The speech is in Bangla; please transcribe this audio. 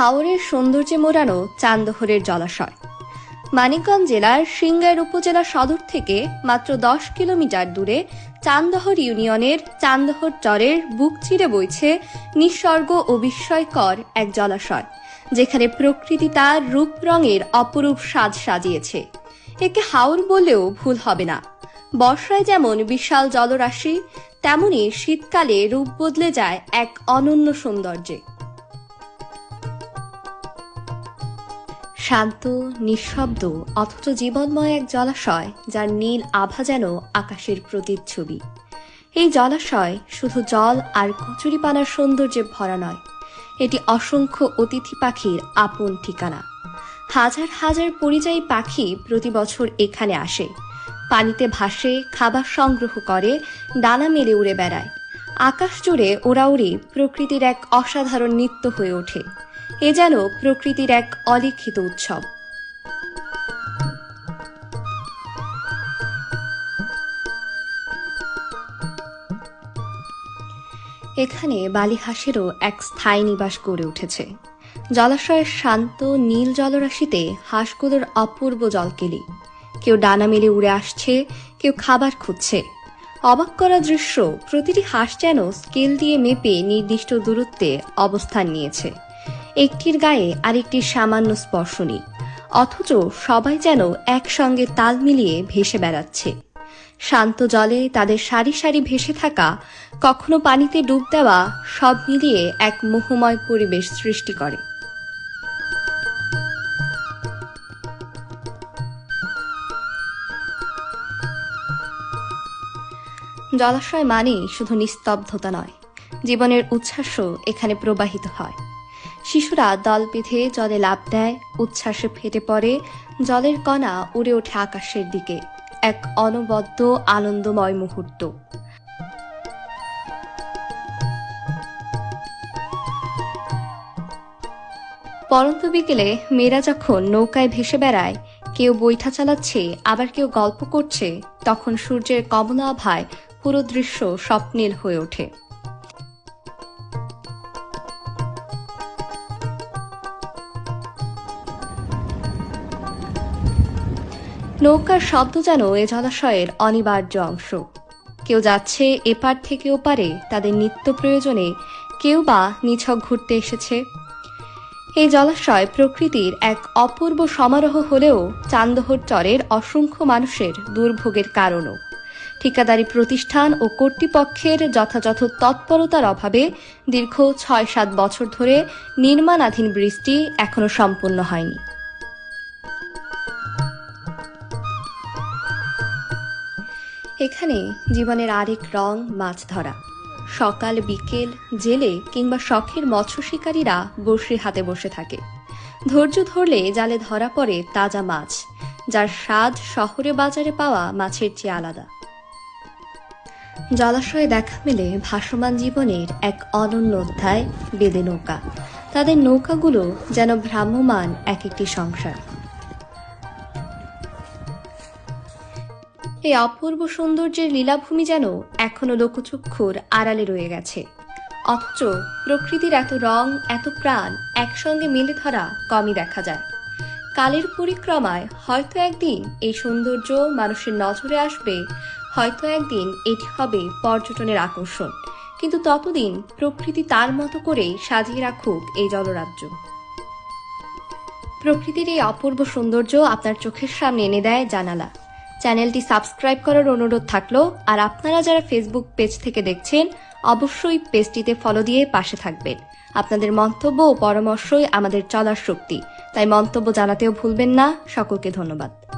হাওরের সৌন্দর্যে মোড়ানো চান্দহরের জলাশয়। মানিকগঞ্জ জেলার সিংগাইর উপজেলা সদর থেকে মাত্র দশ কিলোমিটার দূরে চান্দহর ইউনিয়নের চান্দহর চরের বুক চিরে বইছে নিঃসর্গ ও বিস্ময়কর এক জলাশয়, যেখানে প্রকৃতি তার রূপ রঙের অপরূপ সাজ সাজিয়েছে। একে হাওর বলেও ভুল হবে না। বর্ষায় যেমন বিশাল জলরাশি, তেমনি শীতকালে রূপ বদলে যায় এক অনন্য সৌন্দর্যে। শান্ত, নিঃশব্দ, অথচ জীবনময় এক জলাশয়, যার নীল আভা যেন আকাশের প্রতিচ্ছবি। এই জলাশয় শুধু জল আর কচুরিপানার সৌন্দর্যে ভরা নয়, এটি অসংখ্য অতিথি পাখির আপন ঠিকানা। হাজার হাজার পরিযায়ী পাখি প্রতি বছর এখানে আসে, পানিতে ভাসে, খাবার সংগ্রহ করে, ডানা মেলে উড়ে বেড়ায়। আকাশ জুড়ে ওরাউড়ি প্রকৃতির এক অসাধারণ নৃত্য হয়ে ওঠে। এ যেন প্রকৃতির এক অলিখিত উৎসব। এখানে বালিহাঁসেরও এক স্থায়ী নিবাস গড়ে উঠেছে। জলাশয়ের শান্ত নীল জলরাশিতে হাঁসগুলোর অপূর্ব জলকেলি। কেউ ডানা মেলে উড়ে আসছে, কেউ খাবার খুঁজছে। অবাক করা দৃশ্য, প্রতিটি হাঁস যেন স্কেল দিয়ে মেপে নির্দিষ্ট দূরত্বে অবস্থান নিয়েছে। একটির গায়ে আরেকটির সামান্য স্পর্শ নেই অথচ সবাই যেন একসঙ্গে তাল মিলিয়ে ভেসে বেড়াচ্ছে। শান্ত জলে তাদের সারি সারি ভেসে থাকা, কখনো পানিতে ডুব দেওয়া, সব মিলিয়ে এক মোহময় পরিবেশ সৃষ্টি করে। জলাশয় মানেই শুধু নিস্তব্ধতা নয়, জীবনের উচ্ছ্বাসও এখানে প্রবাহিত হয়। শিশুরা দল বেঁধে জলে লাফ দেয়, উচ্ছ্বাসে ফেটে পড়ে, জলের কণা উড়ে ওঠে আকাশের দিকে। এক অনবদ্য, আনন্দময় মুহূর্ত। পরন্ত বিকেলে মেয়েরা যখন নৌকায় ভেসে বেড়ায়, কেউ বৈঠা চালাচ্ছে, আবার কেউ গল্প করছে, তখন সূর্যের কমলা আভায় পুরো দৃশ্য স্বপ্নীল হয়ে ওঠে। নৌকার শব্দ যেন এ জলাশয়ের অনিবার্য অংশ। কেউ যাচ্ছে এপার থেকে ওপারে, তাদের নিত্য প্রয়োজনে কেউ বা নিছক ঘুরতে এসেছে। এই জলাশয় প্রকৃতির এক অপূর্ব সমারোহ হলেও চান্দহর চরের অসংখ্য মানুষের দুর্ভোগের কারণও। ঠিকাদারি প্রতিষ্ঠান ও কর্তৃপক্ষের যথাযথ তৎপরতার অভাবে দীর্ঘ ছয় সাত বছর ধরে নির্মাণাধীন ব্রিজটি এখনও সম্পূর্ণ হয়নি। এখানে জীবনের আরেক রং মাছ ধরা। সকাল, বিকেল, জেলে কিংবা শখের মৎস্য শিকারীরা বড়শি হাতে বসে থাকে। ধৈর্য ধরলে জালে ধরা পড়ে তাজা মাছ, যার স্বাদ শহরে বাজারে পাওয়া মাছের চেয়ে আলাদা। জলাশয়ে দেখা মেলে ভাসমান জীবনের এক অনন্য অধ্যায়, বেদে নৌকা। তাদের নৌকাগুলো যেন ভ্রাম্যমান এক একটি সংসার। এই অপূর্ব সৌন্দর্যের লীলাভূমি যেন এখনও লোকচক্ষুর আড়ালে রয়ে গেছে। অথচ প্রকৃতির এত রং, এত প্রাণ একসঙ্গে মেলে ধরা কমই দেখা যায়। কালের পরিক্রমায় হয়তো একদিন এই সৌন্দর্য মানুষের নজরে আসবে, হয়তো একদিন এটি হবে পর্যটনের আকর্ষণ। কিন্তু ততদিন প্রকৃতি তার মতো করেই সাজিয়ে রাখুক এই জলরাজ্য। প্রকৃতির এই অপূর্ব সৌন্দর্য আপনার চোখের সামনে এনে দেয় জানালা। চ্যানেলটি সাবস্ক্রাইব করার অনুরোধ থাকল, আর আপনারা যারা ফেসবুক পেজ থেকে দেখছেন, অবশ্যই পেজটিতে ফলো দিয়ে পাশে থাকবেন। আপনাদের মন্তব্য ও পরামর্শই আমাদের চলার শক্তি। তাই মন্তব্য জানাতেও ভুলবেন না। সকলকে ধন্যবাদ।